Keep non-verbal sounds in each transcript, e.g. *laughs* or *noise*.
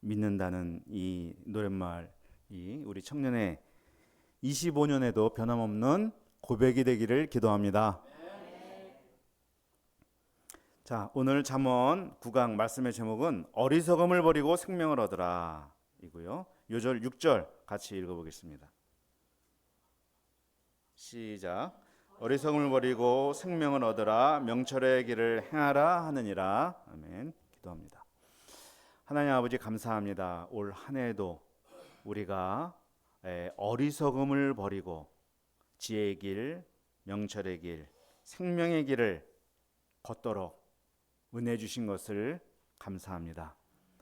믿는다는 이 노랫말이 우리 청년의 25년에도 변함없는 고백이 되기를 기도합니다. 자, 오늘 잠언 9강 말씀의 제목은 어리석음을 버리고 생명을 얻으라 이고요. 요절 6절 같이 읽어 보겠습니다. 시작. 어리석음을 버리고 생명을 얻으라 명철의 길을 행하라 하느니라. 아멘. 기도합니다. 하나님 아버지 감사합니다. 올 한 해도 우리가 에, 어리석음을 버리고 지혜의 길, 명철의 길, 생명의 길을 걷도록 은혜 주신 것을 감사합니다.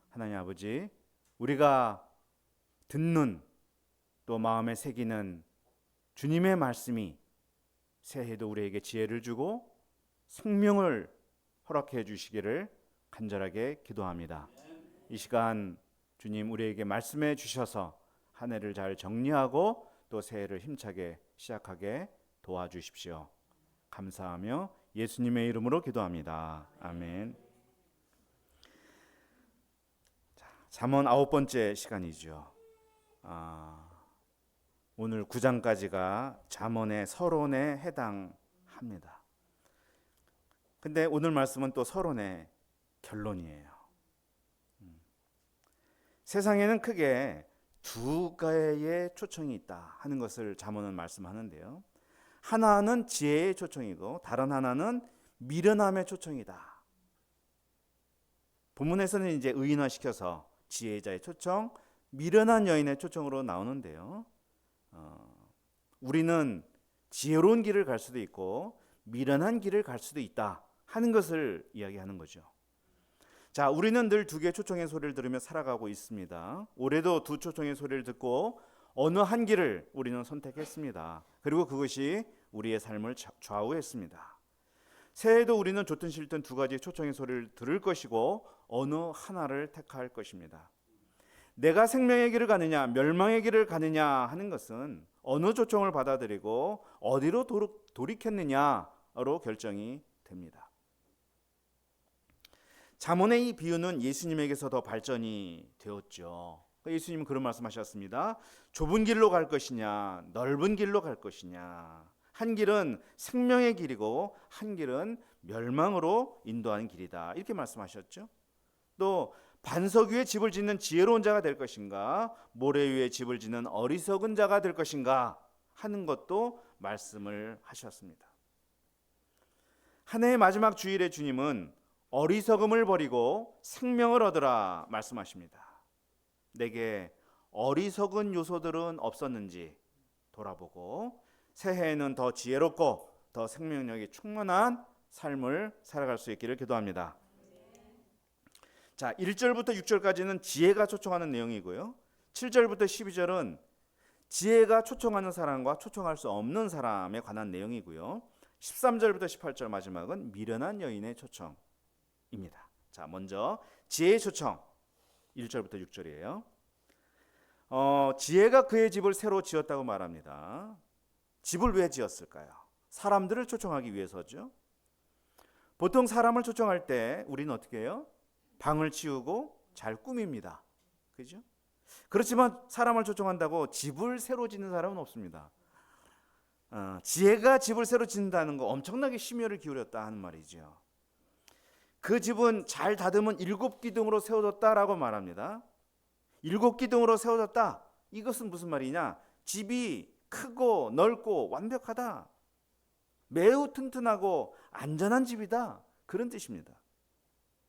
하나님 아버지, 우리가 듣는 또 마음에 새기는 주님의 말씀이 새해도 우리에게 지혜를 주고 생명을 허락해 주시기를 간절하게 기도합니다. 이 시간 주님 우리에게 말씀해 주셔서 한 해를 잘 정리하고 또 새해를 힘차게 시작하게 도와주십시오. 감사하며 예수님의 이름으로 기도합니다. 아멘. 자, 잠언 아홉 번째 시간이죠. 아, 오늘 9장까지가 잠언의 서론에 해당합니다. 근데 오늘 말씀은 또 서론의 결론이에요. 음. 세상에는 크게 두 가지의 초청이 있다 하는 것을 잠언은 말씀하는데요. 하나는 지혜의 초청이고 다른 하나는 미련함의 초청이다. 본문에서는 이제 의인화시켜서 지혜자의 초청, 미련한 여인의 초청으로 나오는데요. 어, 우리는 지혜로운 길을 갈 수도 있고 미련한 길을 갈 수도 있다 하는 것을 이야기하는 거죠. 자, 우리는 늘 두 개의 초청의 소리를 들으며 살아가고 있습니다. 올해도 두 초청의 소리를 듣고 어느 한 길을 우리는 선택했습니다. 그리고 그것이 우리의 삶을 좌우했습니다. 새해에도 우리는 좋든 싫든 두 가지 초청의 소리를 들을 것이고 어느 하나를 택할 것입니다. 내가 생명의 길을 가느냐, 멸망의 길을 가느냐 하는 것은 어느 초청을 받아들이고 어디로 돌이켰느냐로 결정이 됩니다. 잠언의 이 비유는 예수님에게서 더 발전이 되었죠. 예수님은 그런 말씀하셨습니다. 좁은 길로 갈 것이냐, 넓은 길로 갈 것이냐. 한 길은 생명의 길이고 한 길은 멸망으로 인도하는 길이다. 이렇게 말씀하셨죠. 또 반석 위에 집을 짓는 지혜로운 자가 될 것인가, 모래 위에 집을 짓는 어리석은 자가 될 것인가 하는 것도 말씀을 하셨습니다. 한 해의 마지막 주일에 주님은 어리석음을 버리고 생명을 얻으라 말씀하십니다. 내게 어리석은 요소들은 없었는지 돌아보고 새해에는 더 지혜롭고 더 생명력이 충만한 삶을 살아갈 수 있기를 기도합니다. 자, 1절부터 6절까지는 지혜가 초청하는 내용이고요. 7절부터 12절은 지혜가 초청하는 사람과 초청할 수 없는 사람에 관한 내용이고요. 13절부터 18절 마지막은 미련한 여인의 초청 입니다. 자, 먼저 지혜의 초청 1절부터 6절이에요. 어, 지혜가 그의 집을 새로 지었다고 말합니다. 집을 왜 지었을까요? 사람들을 초청하기 위해서죠. 보통 사람을 초청할 때 우리는 어떻게 해요? 방을 치우고 잘 꾸밉니다. 그죠? 그렇지만 사람을 초청한다고 집을 새로 짓는 사람은 없습니다. 어, 지혜가 집을 새로 짓는다는 거 엄청나게 심혈을 기울였다 하는 말이죠. 그 집은 잘 다듬은 일곱 기둥으로 세워졌다라고 말합니다. 일곱 기둥으로 세워졌다. 이것은 무슨 말이냐? 집이 크고 넓고 완벽하다. 매우 튼튼하고 안전한 집이다. 그런 뜻입니다.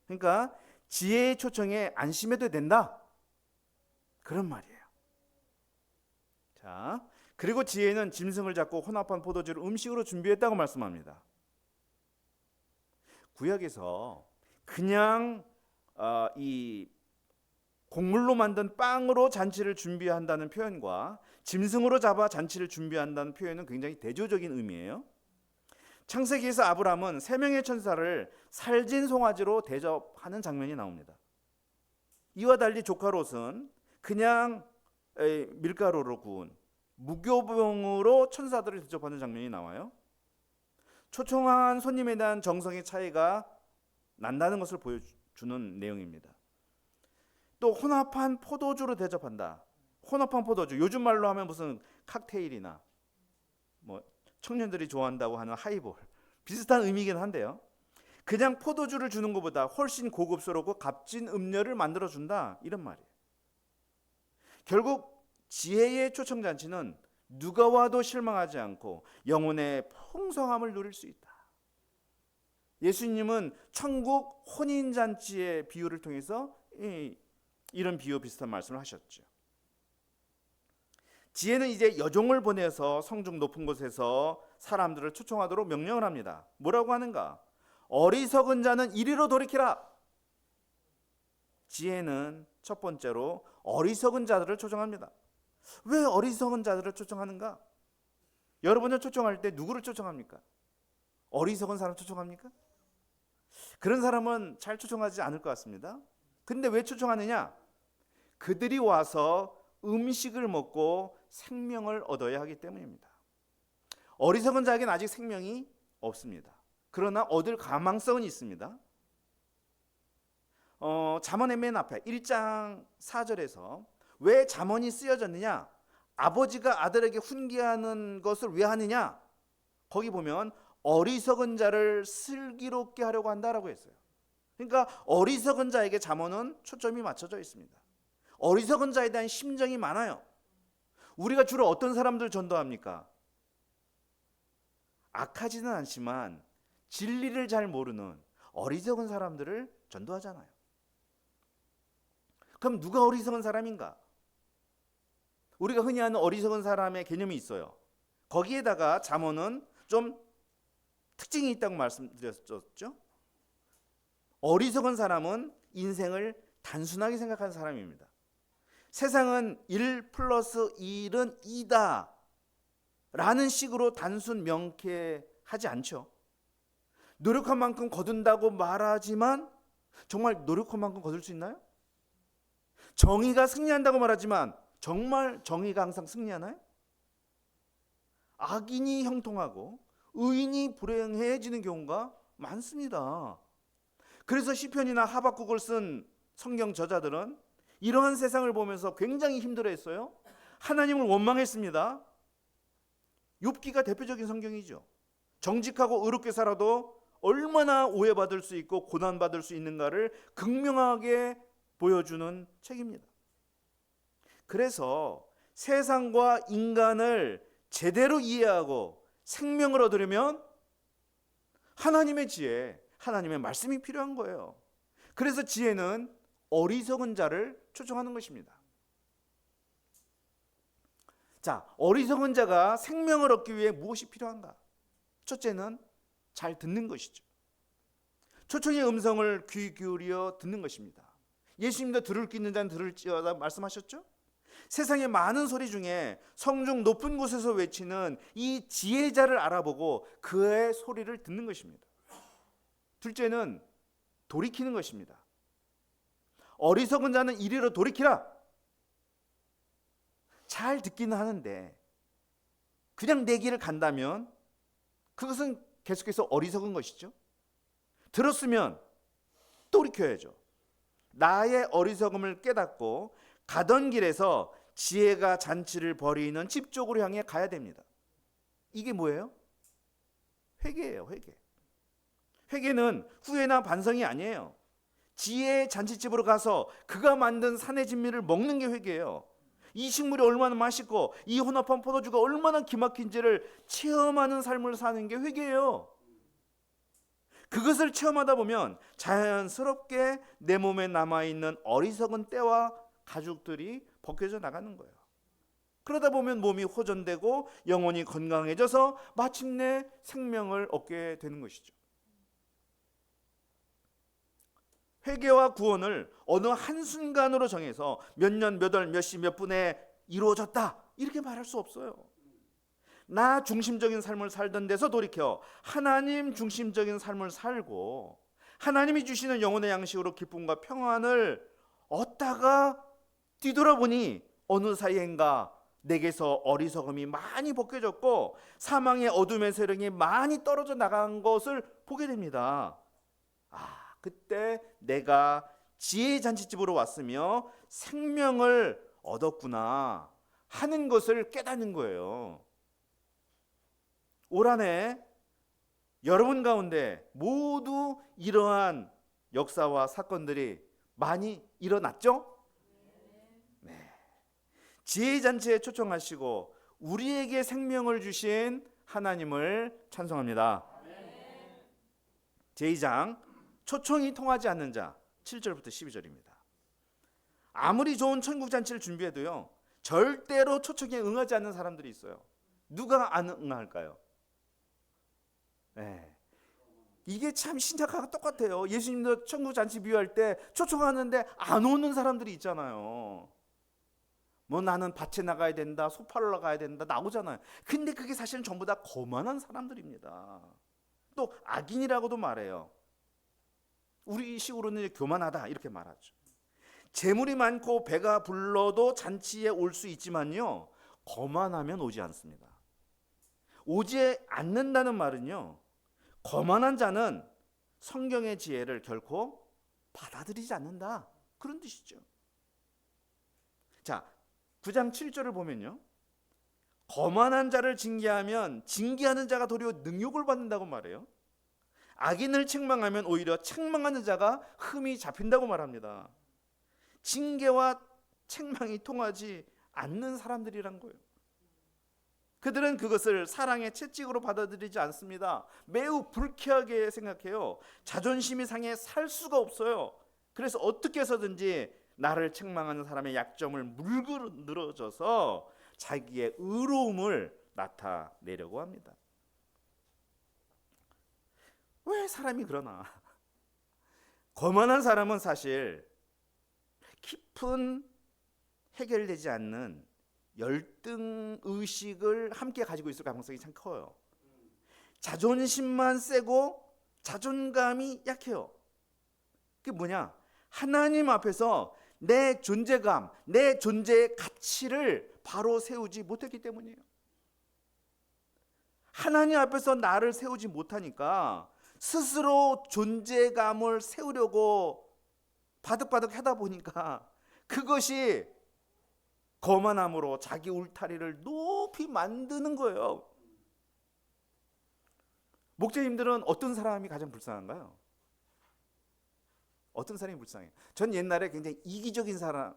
그러니까 지혜의 초청에 안심해도 된다. 그런 말이에요. 자, 그리고 지혜는 짐승을 잡고 혼합한 포도주를 음식으로 준비했다고 말씀합니다. 구약에서 그냥 어, 이 곡물로 만든 빵으로 잔치를 준비한다는 표현과 짐승으로 잡아 잔치를 준비한다는 표현은 굉장히 대조적인 의미예요. 창세기에서 아브라함은 세 명의 천사를 살진 송아지로 대접하는 장면이 나옵니다. 이와 달리 조카 롯은 그냥 밀가루로 구운 무교병으로 천사들을 대접하는 장면이 나와요. 초청한 손님에 대한 정성의 차이가 난다는 것을 보여주는 내용입니다. 또 혼합한 포도주로 대접한다. 혼합한 포도주. 요즘 말로 하면 무슨 칵테일이나 뭐 청년들이 좋아한다고 하는 하이볼 비슷한 의미긴 한데요. 그냥 포도주를 주는 것보다 훨씬 고급스럽고 값진 음료를 만들어 준다 이런 말이에요. 결국 지혜의 초청 잔치는 누가 와도 실망하지 않고 영혼의 풍성함을 누릴 수 있다. 예수님은 천국 혼인 잔치의 비유를 통해서 이, 이런 비유 비슷한 말씀을 하셨죠. 지혜는 이제 여종을 보내서 성중 높은 곳에서 사람들을 초청하도록 명령을 합니다. 뭐라고 하는가? 어리석은 자는 이리로 돌이키라. 지혜는 첫 번째로 어리석은 자들을 초청합니다. 왜 어리석은 자들을 초청하는가? 여러분을 초청할 때 누구를 초청합니까? 어리석은 사람 초청합니까? 그런 사람은 잘 초청하지 않을 것 같습니다. 근데 왜 초청하느냐? 그들이 와서 음식을 먹고 생명을 얻어야 하기 때문입니다. 어리석은 자에게는 아직 생명이 없습니다. 그러나 얻을 가망성은 있습니다. 어, 잠언의 맨 앞에 1장 4절에서 왜 잠언이 쓰여졌느냐? 아버지가 아들에게 훈계하는 것을 왜 하느냐? 거기 보면 어리석은 자를 슬기롭게 하려고 한다라고 했어요. 그러니까 어리석은 자에게 잠언은 초점이 맞춰져 있습니다. 어리석은 자에 대한 심정이 많아요. 우리가 주로 어떤 사람들 전도합니까? 악하지는 않지만 진리를 잘 모르는 어리석은 사람들을 전도하잖아요. 그럼 누가 어리석은 사람인가? 우리가 흔히 하는 어리석은 사람의 개념이 있어요. 거기에다가 잠언은 좀 특징이 있다고 말씀드렸죠. 어리석은 사람은 인생을 단순하게 생각하는 사람입니다. 세상은 1 플러스 1은 2다. 라는 식으로 단순 명쾌하지 않죠. 노력한 만큼 거둔다고 말하지만 정말 노력한 만큼 거둘 수 있나요? 정의가 승리한다고 말하지만 정말 정의가 항상 승리하나요? 악인이 형통하고 의인이 불행해지는 경우가 많습니다. 그래서 시편이나 하박국을 쓴 성경 저자들은 이러한 세상을 보면서 굉장히 힘들어했어요. 하나님을 원망했습니다. 욥기가 대표적인 성경이죠. 정직하고 의롭게 살아도 얼마나 오해받을 수 있고 고난받을 수 있는가를 극명하게 보여주는 책입니다. 그래서 세상과 인간을 제대로 이해하고 생명을 얻으려면 하나님의 지혜, 하나님의 말씀이 필요한 거예요. 그래서 지혜는 어리석은 자를 초청하는 것입니다. 자, 어리석은 자가 생명을 얻기 위해 무엇이 필요한가? 첫째는 잘 듣는 것이죠. 초청의 음성을 귀 기울여 듣는 것입니다. 예수님도 들을 귀 있는 자는 들을지어다 말씀하셨죠? 세상의 많은 소리 중에 성중 높은 곳에서 외치는 이 지혜자를 알아보고 그의 소리를 듣는 것입니다. 둘째는 돌이키는 것입니다. 어리석은 자는 이리로 돌이키라. 잘 듣기는 하는데 그냥 내 길을 간다면 그것은 계속해서 어리석은 것이죠. 들었으면 돌이켜야죠. 나의 어리석음을 깨닫고 가던 길에서 지혜가 잔치를 벌이는 집 쪽으로 향해 가야 됩니다. 이게 뭐예요? 회개예요, 회개. 회개는 후회나 반성이 아니에요. 지혜의 잔치집으로 가서 그가 만든 산의 진미를 먹는 게 회개예요. 이 식물이 얼마나 맛있고 이 혼합한 포도주가 얼마나 기막힌지를 체험하는 삶을 사는 게 회개예요. 그것을 체험하다 보면 자연스럽게 내 몸에 남아 있는 어리석은 때와 가죽들이 벗겨져 나가는 거예요. 그러다 보면 몸이 호전되고 영혼이 건강해져서 마침내 생명을 얻게 되는 것이죠. 회개와 구원을 어느 한순간으로 정해서 몇 년, 몇 월, 몇 시, 몇 분에 이루어졌다. 이렇게 말할 수 없어요. 나 중심적인 삶을 살던 데서 돌이켜 하나님 중심적인 삶을 살고 하나님이 주시는 영혼의 양식으로 기쁨과 평안을 얻다가 뒤돌아보니 어느 사이인가 내게서 어리석음이 많이 벗겨졌고 사망의 어둠의 세력이 많이 떨어져 나간 것을 보게 됩니다. 아, 그때 내가 지혜의 잔치집으로 왔으며 생명을 얻었구나 하는 것을 깨닫는 거예요. 올 한해 여러분 가운데 모두 이러한 역사와 사건들이 많이 일어났죠? 네. 지혜의 잔치에 초청하시고 우리에게 생명을 주신 하나님을 찬송합니다. 제2장 초청이 통하지 않는 자 7절부터 12절입니다. 아무리 좋은 천국 잔치를 준비해도요. 절대로 초청에 응하지 않는 사람들이 있어요. 누가 안 응할까요? 네. 이게 참 신약하고 똑같아요. 예수님도 천국 잔치 비유할 때 초청하는데 안 오는 사람들이 있잖아요. 뭐 나는 밭에 나가야 된다, 소파를 나가야 된다 나오잖아요. 근데 그게 사실은 전부 다 거만한 사람들입니다. 또 악인이라고도 말해요. 우리 식으로는 교만하다 이렇게 말하죠. 재물이 많고 배가 불러도 잔치에 올 수 있지만요. 거만하면 오지 않습니다. 오지 않는다는 말은요. 거만한 자는 성경의 지혜를 결코 받아들이지 않는다. 그런 뜻이죠. 자, 9장 7절을 보면요. 거만한 자를 징계하면 징계하는 자가 도리어 능욕을 받는다고 말해요. 악인을 책망하면 오히려 책망하는 자가 흠이 잡힌다고 말합니다. 징계와 책망이 통하지 않는 사람들이란 거예요. 그들은 그것을 사랑의 채찍으로 받아들이지 않습니다. 매우 불쾌하게 생각해요. 자존심이 상해 살 수가 없어요. 그래서 어떻게 해서든지 나를 책망하는 사람의 약점을 물고 늘어져서 자기의 의로움을 나타내려고 합니다. 왜 사람이 그러나? 거만한 사람은 사실 깊은 해결되지 않는 열등 의식을 함께 가지고 있을 가능성이 참 커요. 자존심만 세고 자존감이 약해요. 그게 뭐냐? 하나님 앞에서 내 존재감, 내 존재의 가치를 바로 세우지 못했기 때문이에요. 하나님 앞에서 나를 세우지 못하니까 스스로 존재감을 세우려고 바득바득 하다 보니까 그것이 거만함으로 자기 울타리를 높이 만드는 거예요. 목재님들은 어떤 사람이 가장 불쌍한가요? 어떤 사람이 불쌍해요? 전 옛날에 굉장히 이기적인 사람이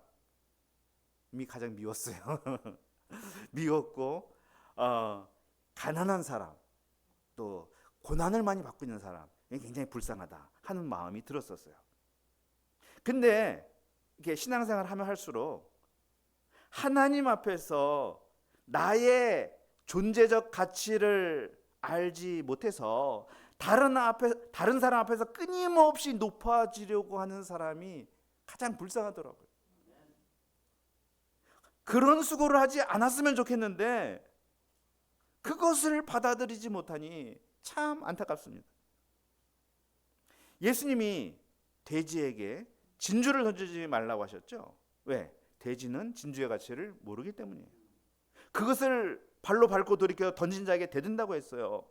가장 미웠어요. *laughs* 미웠고 어, 가난한 사람 또 고난을 많이 받고 있는 사람 굉장히 불쌍하다 하는 마음이 들었었어요. 근데 이렇게 신앙생활 하면 할수록 하나님 앞에서 나의 존재적 가치를 알지 못해서 다른 앞에 다른 사람 앞에서 끊임없이 높아지려고 하는 사람이 가장 불쌍하더라고요. 그런 수고를 하지 않았으면 좋겠는데 그것을 받아들이지 못하니 참 안타깝습니다. 예수님이 돼지에게 진주를 던지지 말라고 하셨죠. 왜? 돼지는 진주의 가치를 모르기 때문이에요. 그것을 발로 밟고 돌이켜 던진 자에게 대든다고 했어요.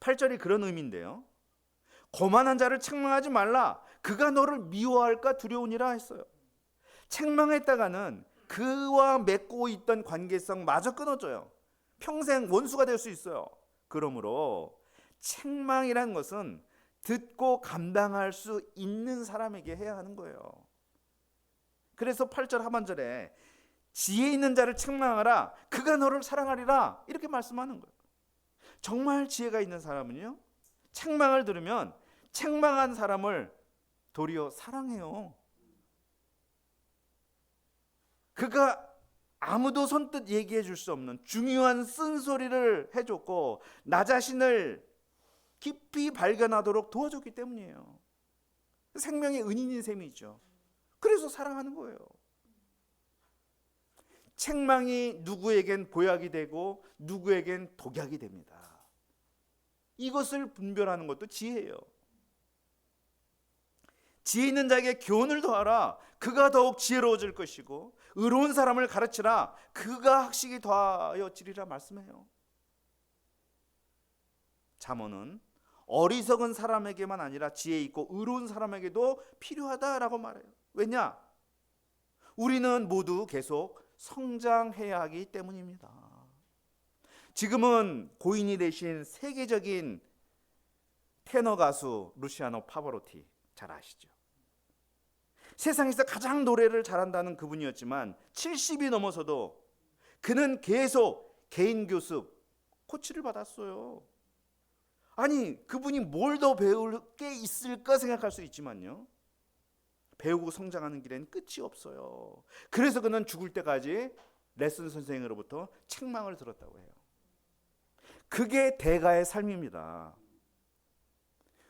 8절이 그런 의미인데요. 거만한 자를 책망하지 말라. 그가 너를 미워할까 두려우니라 했어요. 책망했다가는 그와 맺고 있던 관계성 마저 끊어져요. 평생 원수가 될 수 있어요. 그러므로 책망이란 것은 듣고 감당할 수 있는 사람에게 해야 하는 거예요. 그래서 8절 하반절에 지혜 있는 자를 책망하라 그가 너를 사랑하리라 이렇게 말씀하는 거예요. 정말 지혜가 있는 사람은요. 책망을 들으면 책망한 사람을 도리어 사랑해요. 그가 아무도 선뜻 얘기해 줄 수 없는 중요한 쓴소리를 해줬고 나 자신을 깊이 발견하도록 도와줬기 때문이에요. 생명의 은인인 셈이죠. 그래서 사랑하는 거예요. 책망이 누구에겐 보약이 되고 누구에겐 독약이 됩니다. 이것을 분별하는 것도 지혜예요. 지혜 있는 자에게 교훈을 더하라. 그가 더욱 지혜로워질 것이고 의로운 사람을 가르치라. 그가 학식이 더하여지리라 말씀해요. 잠언은 어리석은 사람에게만 아니라 지혜 있고 의로운 사람에게도 필요하다라고 말해요. 왜냐? 우리는 모두 계속 성장해야 하기 때문입니다. 지금은 고인이 되신 세계적인 테너 가수 루시아노 파바로티 잘 아시죠? 세상에서 가장 노래를 잘한다는 그분이었지만 70이 넘어서도 그는 계속 개인 교습 코치를 받았어요. 아니 그분이 뭘 더 배울 게 있을까 생각할 수 있지만요. 배우고 성장하는 길에는 끝이 없어요. 그래서 그는 죽을 때까지 레슨 선생으로부터 책망을 들었다고 해요. 그게 대가의 삶입니다.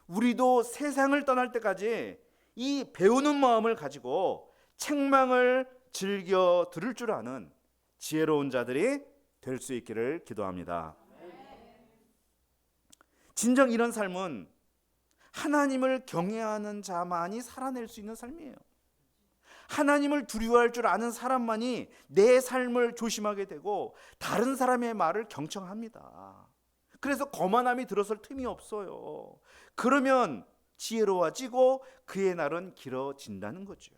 우리도 세상을 떠날 때까지 이 배우는 마음을 가지고 책망을 즐겨 들을 줄 아는 지혜로운 자들이 될 수 있기를 기도합니다. 진정 이런 삶은 하나님을 경외하는 자만이 살아낼 수 있는 삶이에요. 하나님을 두려워할 줄 아는 사람만이 내 삶을 조심하게 되고 다른 사람의 말을 경청합니다. 그래서 거만함이 들어설 틈이 없어요. 그러면 지혜로워지고 그의 날은 길어진다는 거죠.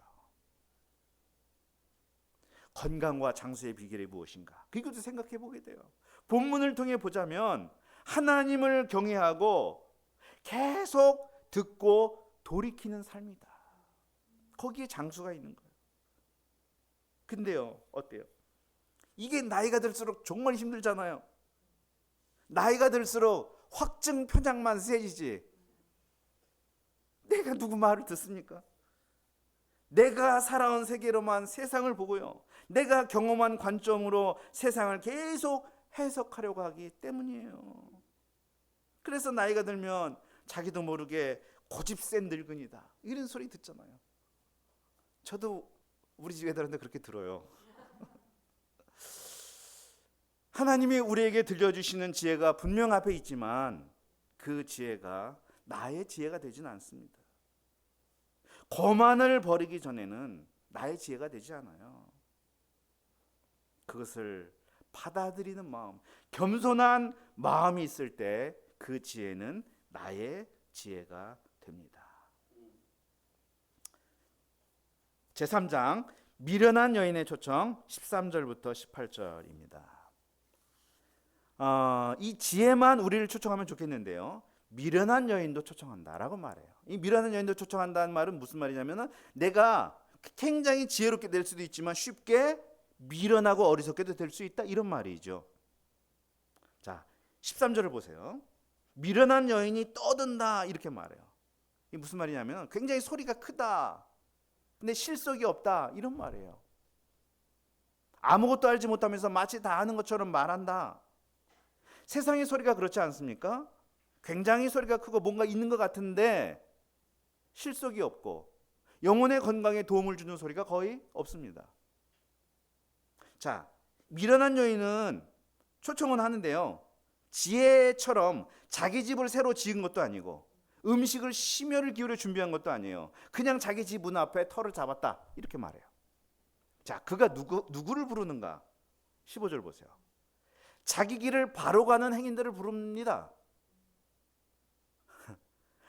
건강과 장수의 비결이 무엇인가? 그것도 생각해 보게 돼요. 본문을 통해 보자면 하나님을 경외하고 계속 듣고 돌이키는 삶이다. 거기에 장수가 있는 거예요. 근데요, 어때요? 이게 나이가 들수록 정말 힘들잖아요. 나이가 들수록 확증 편향만 세지지. 내가 누구 말을 듣습니까? 내가 살아온 세계로만 세상을 보고요. 내가 경험한 관점으로 세상을 계속 해석하려고 하기 때문이에요. 그래서 나이가 들면 자기도 모르게 고집 센 늙은이다. 이런 소리 듣잖아요. 저도 우리 집 애들한테 그렇게 들어요. *laughs* 하나님이 우리에게 들려주시는 지혜가 분명 앞에 있지만 그 지혜가 나의 지혜가 되진 않습니다. 거만을 버리기 전에는 나의 지혜가 되지 않아요. 그것을 받아들이는 마음, 겸손한 마음이 있을 때 그 지혜는 나의 지혜가 됩니다. 제3장 미련한 여인의 초청 13절부터 18절입니다. 어, 이 지혜만 우리를 초청하면 좋겠는데요. 미련한 여인도 초청한다라고 말해요. 이 미련한 여인도 초청한다는 말은 무슨 말이냐면은 내가 굉장히 지혜롭게 될 수도 있지만 쉽게 미련하고 어리석게도 될 수 있다 이런 말이죠. 자, 13절을 보세요. 미련한 여인이 떠든다 이렇게 말해요. 이 무슨 말이냐면 굉장히 소리가 크다. 근데 실속이 없다 이런 말이에요. 아무것도 알지 못하면서 마치 다 아는 것처럼 말한다. 세상의 소리가 그렇지 않습니까? 굉장히 소리가 크고 뭔가 있는 것 같은데 실속이 없고 영혼의 건강에 도움을 주는 소리가 거의 없습니다. 자, 미련한 여인은 초청은 하는데요. 지혜처럼 자기 집을 새로 지은 것도 아니고 음식을 심혈을 기울여 준비한 것도 아니에요. 그냥 자기 집 문 앞에 터를 잡았다. 이렇게 말해요. 자, 그가 누구 누구를 부르는가? 15절 보세요. 자기 길을 바로 가는 행인들을 부릅니다. *laughs*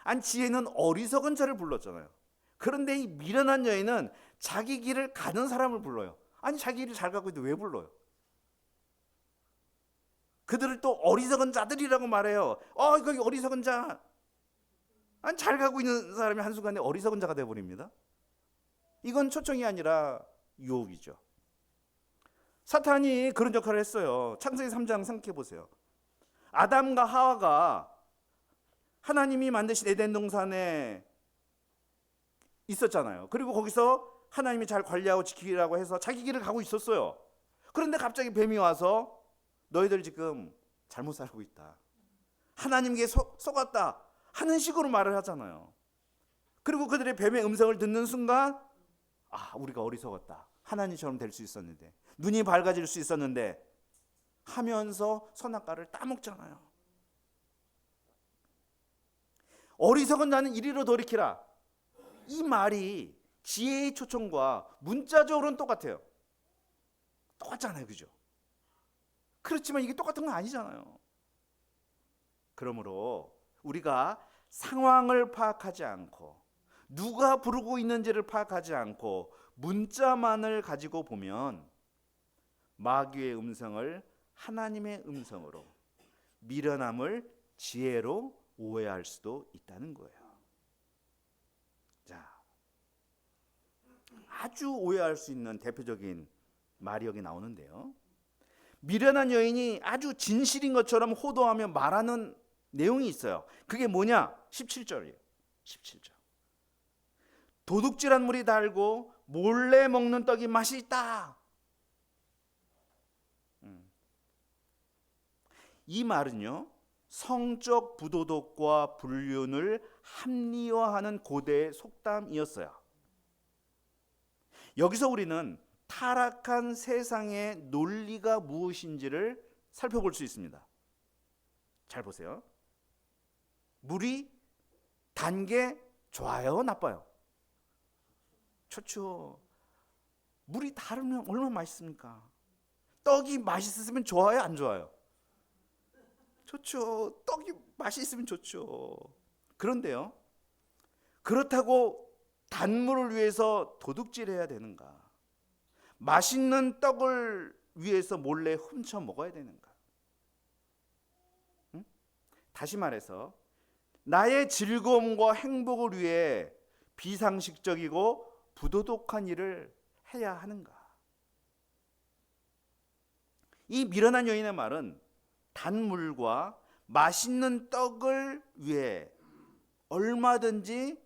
안 지혜는 어리석은 자를 불렀잖아요. 그런데 이 미련한 여인은 자기 길을 가는 사람을 불러요. 아니 자기 길을 잘 가고 있는데 왜 불러요? 그들을 또 어리석은 자들이라고 말해요. 어, 거기 어리석은 자. 잘 가고 있는 사람이 한순간에 어리석은 자가 되어 버립니다. 이건 초청이 아니라 유혹이죠. 사탄이 그런 역할을 했어요. 창세기 3장 생각해 보세요. 아담과 하와가 하나님이 만드신 에덴 동산에 있었잖아요. 그리고 거기서 하나님이 잘 관리하고 지키라고 해서 자기 길을 가고 있었어요. 그런데 갑자기 뱀이 와서 너희들 지금 잘못 살고 있다. 하나님께 속, 속았다. 하는 식으로 말을 하잖아요. 그리고 그들의 뱀의 음성을 듣는 순간 아, 우리가 어리석었다. 하나님처럼 될 수 있었는데 눈이 밝아질 수 있었는데 하면서 선악과를 따먹잖아요. 어리석은 자는 이리로 돌이키라. 이 말이 지혜의 초청과 문자적으로는 똑같아요. 똑같잖아요. 그죠? 그렇지만 이게 똑같은 건 아니잖아요. 그러므로 우리가 상황을 파악하지 않고 누가 부르고 있는지를 파악하지 않고 문자만을 가지고 보면 마귀의 음성을 하나님의 음성으로 미련함을 지혜로 오해할 수도 있다는 거예요. 자, 아주 오해할 수 있는 대표적인 말이 여기 나오는데요. 미련한 여인이 아주 진실인 것처럼 호도하며 말하는 내용이 있어요. 그게 뭐냐? 17절이에요. 17절. 도둑질한 물이 달고 몰래 먹는 떡이 맛이 있다. 음. 이 말은요. 성적 부도덕과 불륜을 합리화하는 고대의 속담이었어요. 여기서 우리는 타락한 세상의 논리가 무엇인지를 살펴볼 수 있습니다. 잘 보세요. 물이 단 게 좋아요, 나빠요? 좋죠. 물이 다르면 얼마나 맛있습니까? 떡이 맛있으면 좋아요, 안 좋아요? 좋죠. 떡이 맛있으면 좋죠. 그런데요. 그렇다고 단물을 위해서 도둑질해야 되는가? 맛있는 떡을 위해서 몰래 훔쳐 먹어야 되는가? 응? 다시 말해서 나의 즐거움과 행복을 위해 비상식적이고 부도덕한 일을 해야 하는가? 이 미련한 여인의 말은 단물과 맛있는 떡을 위해 얼마든지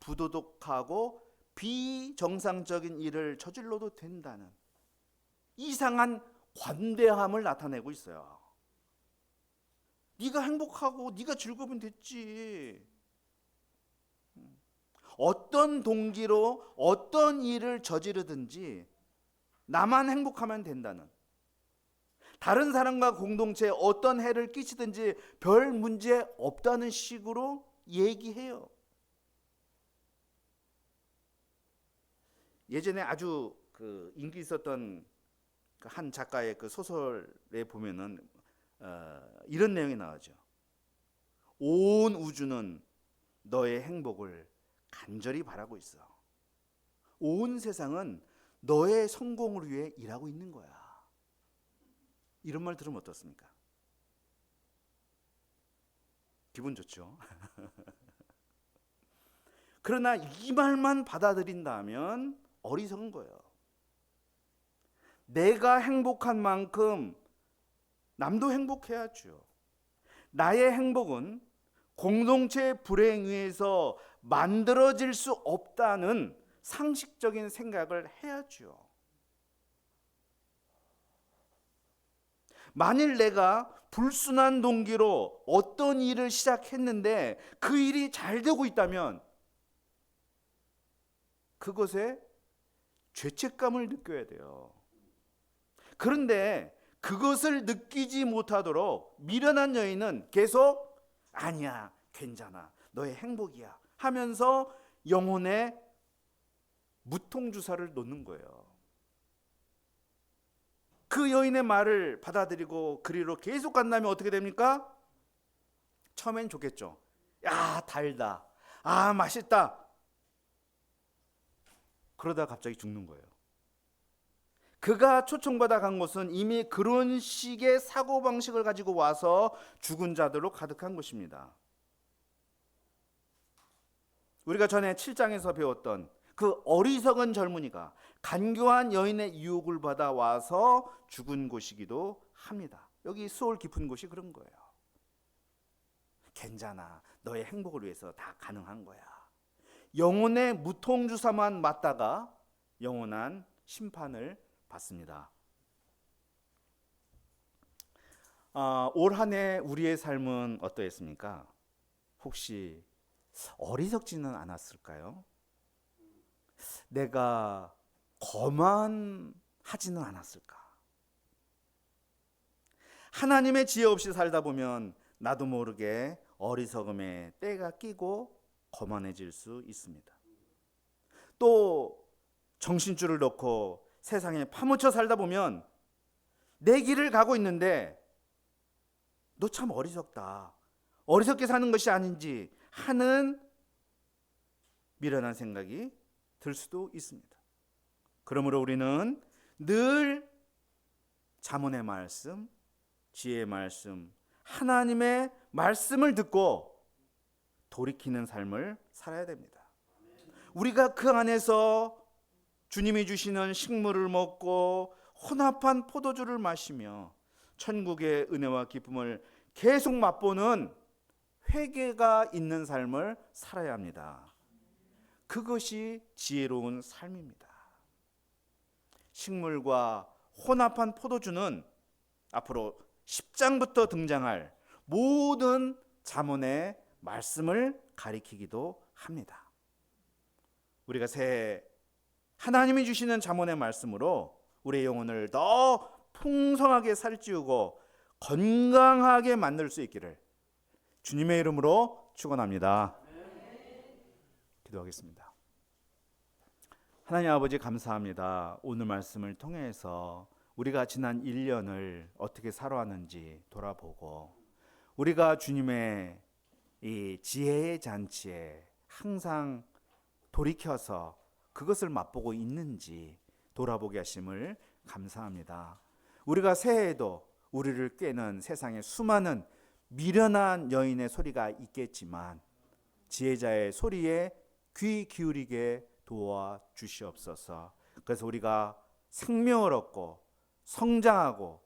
부도덕하고 비정상적인 일을 저질러도 된다는 이상한 관대함을 나타내고 있어요. 네가 행복하고 네가 즐거우면 됐지. 어떤 동기로 어떤 일을 저지르든지 나만 행복하면 된다는 다른 사람과 공동체에 어떤 해를 끼치든지 별 문제 없다는 식으로 얘기해요. 예전에 아주 그 인기 있었던 그한 작가의 그 소설에 보면은 어, 이런 내용이 나오죠. 온 우주는 너의 행복을 간절히 바라고 있어. 온 세상은 너의 성공을 위해 일하고 있는 거야. 이런 말 들으면 어떻습니까? 기분 좋죠. *laughs* 그러나 이 말만 받아들인다면 어리석은 거예요. 내가 행복한 만큼 남도 행복해야죠. 나의 행복은 공동체 불행 위에서 만들어질 수 없다는 상식적인 생각을 해야죠. 만일 내가 불순한 동기로 어떤 일을 시작했는데 그 일이 잘 되고 있다면 그것에 죄책감을 느껴야 돼요. 그런데 그것을 느끼지 못하도록 미련한 여인은 계속 아니야, 괜찮아, 너의 행복이야 하면서 영혼에 무통주사를 놓는 거예요. 그 여인의 말을 받아들이고 그리로 계속 간다면 어떻게 됩니까? 처음엔 좋겠죠. 야, 달다. 아, 맛있다. 그러다 갑자기 죽는 거예요. 그가 초청받아 간 곳은 이미 그런 식의 사고방식을 가지고 와서 죽은 자들로 가득한 곳입니다. 우리가 전에 7장에서 배웠던 그 어리석은 젊은이가 간교한 여인의 유혹을 받아 와서 죽은 곳이기도 합니다. 여기 수월 깊은 곳이 그런 거예요. 괜찮아. 너의 행복을 위해서 다 가능한 거야. 영혼의 무통주사만 맞다가 영원한 심판을 받습니다. 아, 올 한 해 우리의 삶은 어떠했습니까? 혹시 어리석지는 않았을까요? 내가 거만하지는 않았을까? 하나님의 지혜 없이 살다 보면 나도 모르게 어리석음에 때가 끼고 거만해질 수 있습니다. 또 정신줄을 놓고 세상에 파묻혀 살다 보면 내 길을 가고 있는데 너 참 어리석다. 어리석게 사는 것이 아닌지 하는 미련한 생각이 들 수도 있습니다. 그러므로 우리는 늘 자문의 말씀, 지혜의 말씀, 하나님의 말씀을 듣고 돌이키는 삶을 살아야 됩니다. 우리가 그 안에서 주님이 주시는 식물을 먹고 혼합한 포도주를 마시며 천국의 은혜와 기쁨을 계속 맛보는 회개가 있는 삶을 살아야 합니다. 그것이 지혜로운 삶입니다. 식물과 혼합한 포도주는 앞으로 10장부터 등장할 모든 자문의 말씀을 가리키기도 합니다. 우리가 새해 하나님이 주시는 자문의 말씀으로 우리의 영혼을 더 풍성하게 살찌우고 건강하게 만들 수 있기를 주님의 이름으로 축원합니다. 기도하겠습니다. 하나님 아버지 감사합니다. 오늘 말씀을 통해서 우리가 지난 1년을 어떻게 살아왔는지 돌아보고 우리가 주님의 이 지혜의 잔치에 항상 돌이켜서 그것을 맛보고 있는지 돌아보게 하심을 감사합니다. 우리가 새해에도 우리를 꿰는 세상의 수많은 미련한 여인의 소리가 있겠지만 지혜자의 소리에 귀 기울이게 도와 주시옵소서. 그래서 우리가 생명을 얻고 성장하고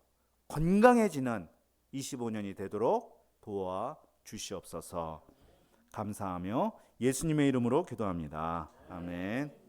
건강해지는 25년이 되도록 도와 주시옵소서. 감사하며 예수님의 이름으로 기도합니다. 아멘.